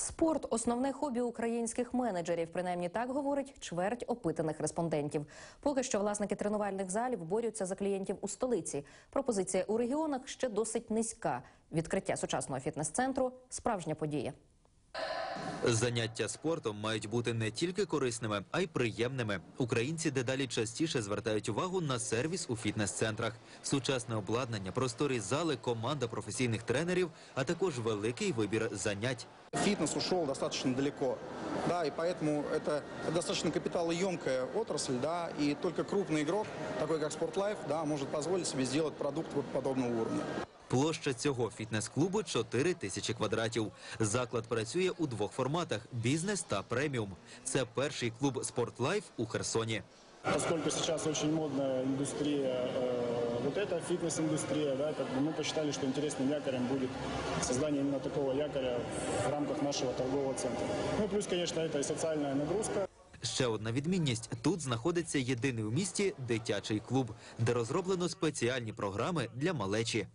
Спорт основне хобі українських менеджерів. Принаймні так говорить чверть опитаних респондентів. Поки що власники тренувальних залів борються за клієнтів у столиці. Пропозиція у регіонах ще досить низька. Відкриття сучасного фітнес-центру справжня подія. Заняття спортом мають бути не тільки корисними, а й приємними. Українці дедалі частіше звертають увагу на сервіс у фітнес-центрах, сучасне обладнання, просторі зали, команда професійних тренерів, а також великий вибір занять. Фитнес ушел достаточно далеко, да, и поэтому это достаточно капиталоемкая отрасль, да, и только крупный игрок, такой как Спортлайф, да, может позволить себе сделать продукт вот подобного уровня. Площа цього фітнес-клубу 4 тисячі квадратів. Заклад працює у двох форматах: бізнес та преміум. Це перший клуб «Спортлайф» у Херсоні. Поскольку сейчас очень модная индустрия, э, вот эта фитнес-индустрия, да, как бы мы посчитали, что интересным якорем будет создание именно такого якоря в рамках нашего торгового центра. Ну и плюс, конечно, это и социальная нагрузка. Ще одна відмінність: тут знаходиться єдиний у місті дитячий клуб, де розроблено спеціальні програми для малечі.